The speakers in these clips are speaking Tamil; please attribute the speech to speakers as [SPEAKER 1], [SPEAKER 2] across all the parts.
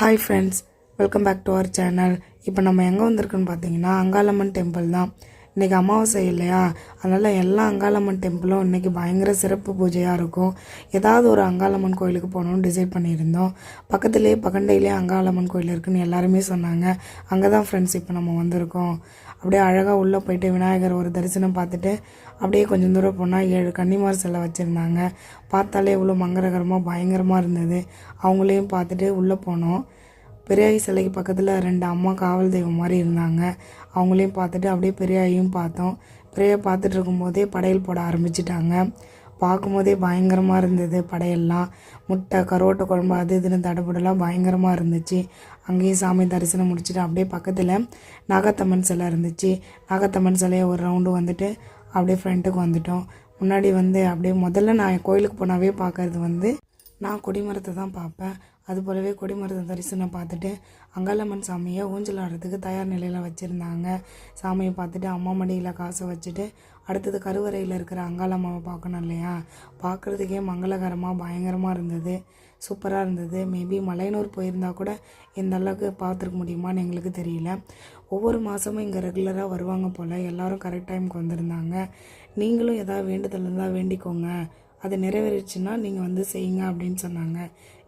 [SPEAKER 1] Hi friends welcome back to our channel இப்போ நம்ம எங்கே வந்திருக்குன்னு பார்த்தீங்கன்னா அங்காளம்மன் டெம்பிள் தான். இன்றைக்கி அமாவாசை இல்லையா? அதனால் எல்லா அங்காளம்மன் டெம்பிளும் இன்றைக்கி பயங்கர சிறப்பு பூஜையாக இருக்கும். ஏதாவது ஒரு அங்காளம்மன் கோயிலுக்கு போகணும்னு டிசைட் பண்ணியிருந்தோம். பக்கத்துலேயே பக்கண்டையிலே அங்காளம்மன் கோயில் இருக்குன்னு எல்லாருமே சொன்னாங்க. அங்கே தான் ஃப்ரெண்ட்ஸ் இப்போ நம்ம வந்திருக்கோம். அப்படியே அழகாக உள்ளே போயிட்டு விநாயகர் ஒரு தரிசனம் பார்த்துட்டு அப்படியே கொஞ்சம் தூரம் போனால் ஏழு கன்னிமார் சிலை வச்சுருந்தாங்க. பார்த்தாலே இவ்வளோ மங்களகரமாக பயங்கரமாக இருந்தது. அவங்களையும் பார்த்துட்டு உள்ளே போனோம். பெரியாயி சிலைக்கு பக்கத்தில் ரெண்டு அம்மா காவல் தெய்வம் மாதிரி இருந்தாங்க. அவங்களையும் பார்த்துட்டு அப்படியே பெரியாயும் பார்த்தோம். பெரிய பார்த்துட்டு இருக்கும்போதே படையல் போட ஆரம்பிச்சிட்டாங்க. பார்க்கும்போதே பயங்கரமாக இருந்தது படையெல்லாம். முட்டை கருவாட்டை குழம்பு அது இதுன்னு தடபுடலாம் பயங்கரமாக இருந்துச்சு. அங்கேயும் சாமி தரிசனம் முடிச்சுட்டு அப்படியே பக்கத்தில் நாகத்தம்மன் சிலை இருந்துச்சு. நாகத்தம்மன் சிலையை ஒரு ரவுண்டு வந்துட்டு அப்படியே ஃப்ரண்ட்டுக்கு வந்துட்டோம். முன்னாடி வந்து அப்படியே முதல்ல நான் கோயிலுக்கு போனாவே பார்க்கறது வந்து நான் கொடிமரத்தை தான் பார்ப்பேன். அது போலவே கொடிமரத்தை தரிசனம் பார்த்துட்டு அங்காளம்மன் சாமியை ஊஞ்சல் ஆடுறதுக்கு தயார் நிலையில் வச்சுருந்தாங்க. சாமியை பார்த்துட்டு அம்மா மடியில் காசை வச்சுட்டு அடுத்தது கருவறையில் இருக்கிற அங்காளம்மாவை பார்க்கணும் இல்லையா? பார்க்குறதுக்கே மங்களகரமாக பயங்கரமாக இருந்தது. சூப்பராக இருந்தது. மேபி மலையனூர் போயிருந்தா கூட இந்த அளவுக்கு பார்த்துருக்க முடியுமான்னு எங்களுக்கு தெரியல. ஒவ்வொரு மாதமும் இங்கே ரெகுலராக வருவாங்க போல் எல்லோரும் கரெக்ட் டைமுக்கு வந்திருந்தாங்க. நீங்களும் எதாவது வேண்டுதல் இருந்தால் வேண்டிக்கோங்க. அது நிறைவேறிச்சுன்னா நீங்கள் வந்து செய்யுங்க அப்படின்னு சொன்னாங்க.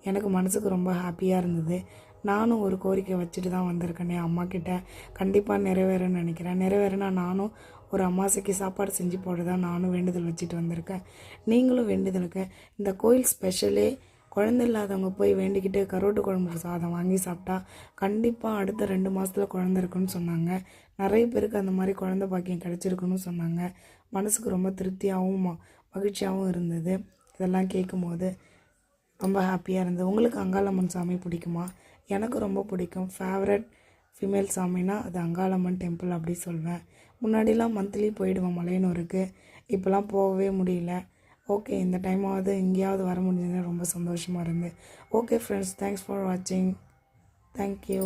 [SPEAKER 1] எனக்கு மனசுக்கு ரொம்ப ஹாப்பியாக இருந்தது. நானும் ஒரு கோரிக்கை வச்சுட்டு தான் வந்திருக்கேனே அம்மா கிட்ட. கண்டிப்பாக நிறைவேறன்னு நினைக்கிறேன். நிறைவேறினா நானும் ஒரு அம்மாசைக்கு சாப்பாடு செஞ்சு போட நானும் வேண்டுதல் வச்சுட்டு வந்திருக்கேன். நீங்களும் வேண்டுதலுக்கு இந்த கோயில் ஸ்பெஷலே குழந்தை இல்லாதவங்க போய் வேண்டிக்கிட்டு கரோட்டு குழம்பு சாதம் வாங்கி சாப்பிட்டா கண்டிப்பாக அடுத்த ரெண்டு மாதத்தில் குழந்த இருக்குன்னு சொன்னாங்க. நிறைய பேருக்கு அந்த மாதிரி குழந்த பாக்கியம் கிடச்சிருக்குன்னு சொன்னாங்க. மனசுக்கு ரொம்ப திருப்தியாகவும் மகிழ்ச்சியாகவும் இருந்தது. இதெல்லாம் கேட்கும்போது ரொம்ப ஹாப்பியாக இருந்தது. உங்களுக்கு அங்காளம்மன் சாமி பிடிக்குமா? எனக்கு ரொம்ப பிடிக்கும். ஃபேவரட் ஃபீமேல் சாமினா அது அங்காளம்மன் டெம்பிள் அப்படி சொல்வேன். முன்னாடிலாம் மந்த்லி போயிடுவோம் மலையனூருக்கு. இப்போலாம் போகவே முடியல. ஓகே இந்த டைமாவது எங்கேயாவது வர முடிஞ்சதுன்னா ரொம்ப சந்தோஷமாக இருந்தது. ஓகே ஃப்ரெண்ட்ஸ் தேங்க்ஸ் ஃபார் வாட்சிங் தேங்க்யூ